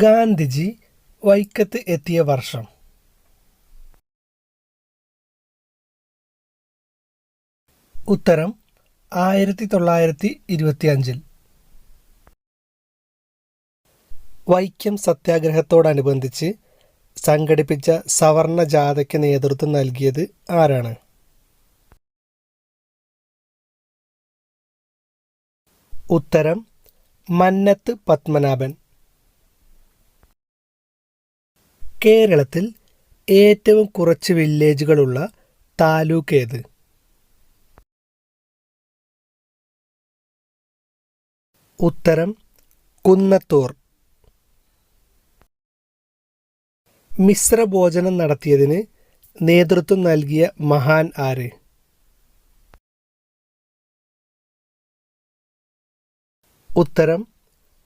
ഗാന്ധിജി വൈക്കത്ത് എത്തിയ വർഷം. ഉത്തരം ആയിരത്തി തൊള്ളായിരത്തി ഇരുപത്തിയഞ്ചിൽ വൈക്കം സത്യാഗ്രഹത്തോടനുബന്ധിച്ച് സംഘടിപ്പിച്ച സവർണ ജാഥയ്ക്ക് നേതൃത്വം നൽകിയത് ആരാണ്? ഉത്തരം മന്നത്ത് പത്മനാഭൻ. കേരളത്തിൽ ഏറ്റവും കുറച്ച് വില്ലേജുകളുള്ള താലൂക്ക് ഏത്? ഉത്തരം കുന്നത്തൂർ. മിശ്രഭോജനം നടത്തിയതിന് നേതൃത്വം നൽകിയ മഹാൻ ആര്? ഉത്തരം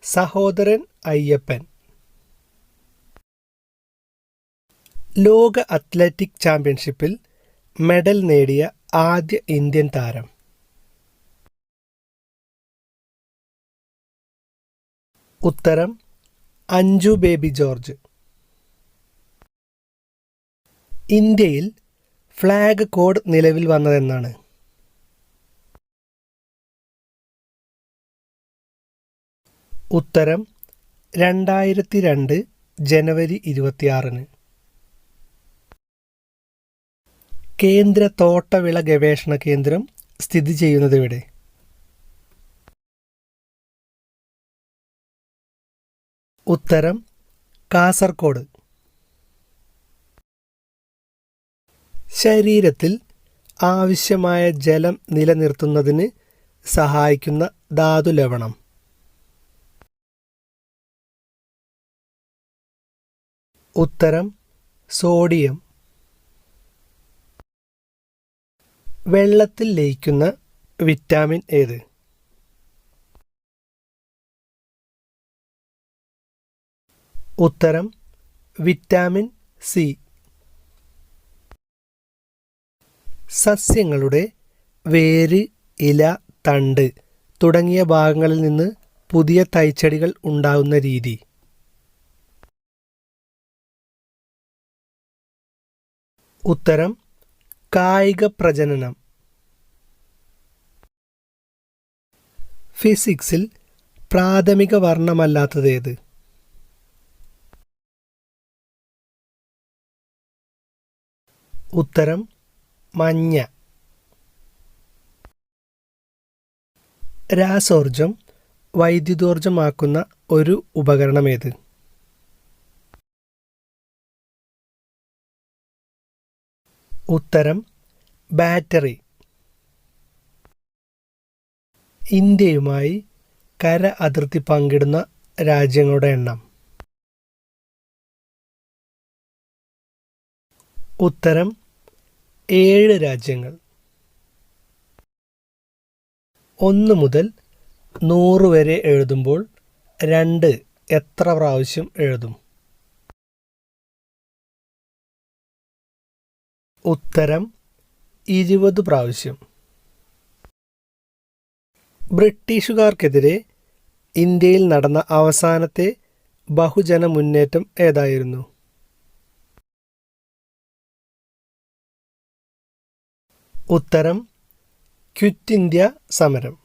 സഹോദരൻ അയ്യപ്പൻ. ലോക അത്ലറ്റിക് ചാമ്പ്യൻഷിപ്പിൽ മെഡൽ നേടിയ ആദ്യ ഇന്ത്യൻ താരം. ഉത്തരം അഞ്ജു ബേബി ജോർജ്. ഇന്ത്യയിൽ ഫ്ലാഗ് കോഡ് നിലവിൽ വന്നതെന്നാണ്. ഉത്തരം രണ്ടായിരത്തി രണ്ട് ജനുവരി ഇരുപത്തിയാറിന്. കേന്ദ്ര തോട്ടവിള ഗവേഷണ കേന്ദ്രം സ്ഥിതി ചെയ്യുന്നത് എവിടെ? ഉത്തരം കാസർഗോഡ് ശരീരത്തിൽ ആവശ്യമായ ജലം നിലനിർത്തുന്നതിന് സഹായിക്കുന്ന ധാതു ലവണം. ഉത്തരം സോഡിയം. വെള്ളത്തിൽ ലയിക്കുന്ന വിറ്റാമിൻ ഏത്? ഉത്തരം വിറ്റാമിൻ സി. സസ്യങ്ങളുടെ വേര് ഇല തണ്ട് തുടങ്ങിയ ഭാഗങ്ങളിൽ നിന്ന് പുതിയ തൈച്ചെടികൾ ഉണ്ടാകുന്ന രീതി. ഉത്തരം കായിക പ്രജനനം. ഫിസിക്സിൽ പ്രാഥമിക വർണമല്ലാത്തതേത് ഉത്തരം മഞ്ഞ. രാസോർജം വൈദ്യുതോർജമാക്കുന്ന ഒരു ഉപകരണമേത് ഉത്തരം ബാറ്ററി. ഇന്ത്യയുമായി കര അതിർത്തി പങ്കിടുന്ന രാജ്യങ്ങളുടെ എണ്ണം. ഉത്തരം ഏഴ് രാജ്യങ്ങൾ. ഒന്ന് മുതൽ നൂറ് വരെ എഴുതുമ്പോൾ രണ്ട് എത്ര പ്രാവശ്യം എഴുതും? ഉത്തരം ഇരുപത് പ്രാവശ്യം. ബ്രിട്ടീഷുകാർക്കെതിരെ ഇന്ത്യയിൽ നടന്ന അവസാനത്തെ ബഹുജന മുന്നേറ്റം ഏതായിരുന്നു? ഉത്തരം ക്വിറ്റ് ഇന്ത്യ സമരം.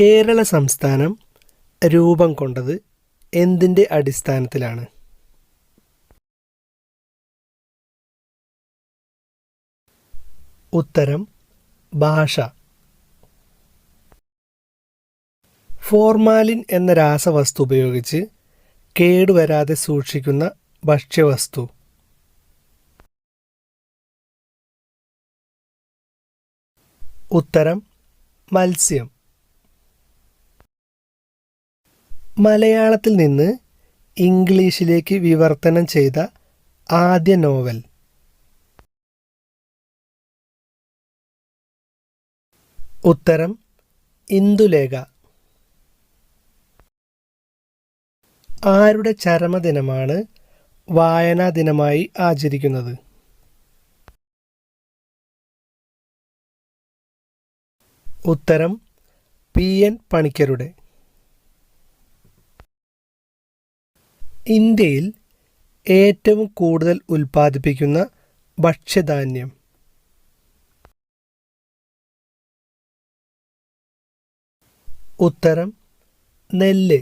കേരള സംസ്ഥാനം രൂപം കൊണ്ടത് എന്തിന്റെ അടിസ്ഥാനത്തിലാണ്? ഉത്തരം ഭാഷ. ഫോർമാലിൻ എന്ന രാസവസ്തു ഉപയോഗിച്ച് കേടുവരാതെ സൂക്ഷിക്കുന്ന ഭക്ഷ്യവസ്തു. ഉത്തരം മത്സ്യം. മലയാളത്തിൽ നിന്ന് ഇംഗ്ലീഷിലേക്ക് വിവർത്തനം ചെയ്ത ആദ്യ നോവൽ. ഉത്തരം ഇന്ദുലേഖ. ആരുടെ ചരമദിനമാണ് വായനാ ദിനമായി ആചരിക്കുന്നത്? ഉത്തരം പി എൻ പണിക്കരുടെ. ഇന്ത്യയിൽ ഏറ്റവും കൂടുതൽ ഉൽപ്പാദിപ്പിക്കുന്ന ഭക്ഷ്യധാന്യം ഉത്തരം നെല്ല്.